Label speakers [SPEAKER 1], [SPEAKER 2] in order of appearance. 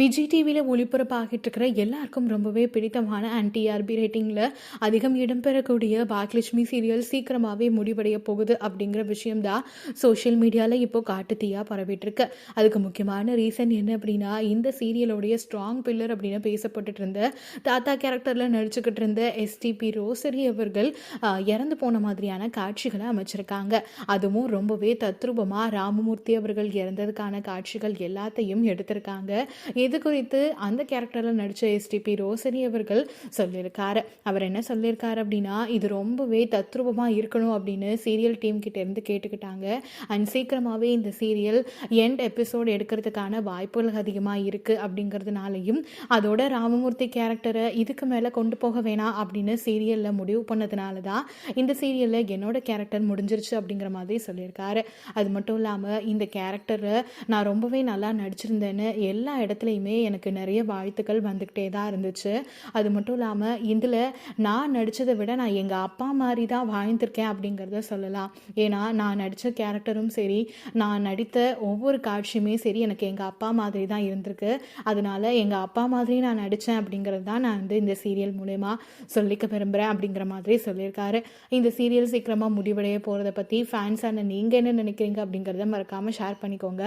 [SPEAKER 1] விஜய் டிவியில் ஒளிபரப்பாகிட்டு இருக்கிற எல்லாருக்கும் ரொம்பவே பிடித்தமான அண்ட் டிஆர்பி ரேட்டிங்கில் அதிகம் இடம்பெறக்கூடிய பாக்லட்சுமி சீரியல் சீக்கிரமாகவே முடிவடைய போகுது அப்படிங்கிற விஷயம்தான் சோஷியல் மீடியாவில் இப்போ காட்டுத்தீயாக பரவிட்டுருக்கு. அதுக்கு முக்கியமான ரீசன் என்ன அப்படின்னா இந்த சீரியலுடைய ஸ்ட்ராங் பில்லர் அப்படின்னு பேசப்பட்டுட்டு இருந்த தாத்தா கேரக்டரில் நடிச்சுக்கிட்டு இருந்த எஸ்டிபி ரோசரி அவர்கள் இறந்து போன மாதிரியான காட்சிகளை அமைச்சிருக்காங்க. அதுவும் ரொம்பவே தத்ரூபமாக ராமமூர்த்தி அவர்கள் இறந்ததுக்கான காட்சிகள் எல்லாத்தையும் எடுத்திருக்காங்க. இது குறித்து அந்த கேரக்டரில் நடித்த எஸ்டிபி ரோசனி அவர்கள் சொல்லியிருக்காரு. அவர் என்ன சொல்லியிருக்காரு அப்படின்னா இது ரொம்பவே தத்ரூபமாக இருக்கணும் அப்படின்னு சீரியல் டீம் கிட்ட இருந்து கேட்டுக்கிட்டாங்க. அண்ட் சீக்கிரமாகவே இந்த சீரியல் எண்ட் எபிசோட் எடுக்கிறதுக்கான வாய்ப்புகள் அதிகமாக இருக்குது அப்படிங்கிறதுனாலையும் அதோட ராமமூர்த்தி கேரக்டரை இதுக்கு மேலே கொண்டு போக வேணாம் அப்படின்னு சீரியலில் முடிவு பண்ணதுனால தான் இந்த சீரியலில் என்னோட கேரக்டர் முடிஞ்சிருச்சு அப்படிங்கிற மாதிரி சொல்லியிருக்காரு. அது மட்டும் இல்லாமல் இந்த கேரக்டரை நான் ரொம்பவே நல்லா நடிச்சிருந்தேன்னு எல்லா இடத்துலையும் எனக்கு நிறைய வாழ்த்துக்கள் வந்துக்கிட்டே தான் இருந்துச்சு. அது மட்டும் இல்லாமல் இதில் நான் நடித்ததை விட நான் எங்கள் அப்பா மாதிரி தான் வாழ்ந்திருக்கேன் அப்படிங்கிறத சொல்லலாம். ஏன்னா நான் நடித்த கேரக்டரும் சரி நான் நடித்த ஒவ்வொரு காட்சியுமே சரி எனக்கு எங்கள் அப்பா மாதிரி தான் இருந்திருக்கு. அதனால எங்கள் அப்பா மாதிரி நான் நடித்தேன் அப்படிங்கிறது தான் நான் வந்து இந்த சீரியல் மூலயமா சொல்லிக்க விரும்புகிறேன் அப்படிங்கிற மாதிரி சொல்லியிருக்காரு. இந்த சீரியல் சீக்கிரமாக முடிவடைய போகிறத பற்றி ஃபேன்ஸான நீங்கள் என்ன நினைக்கிறீங்க அப்படிங்கிறத மறக்காமல் ஷேர் பண்ணிக்கோங்க.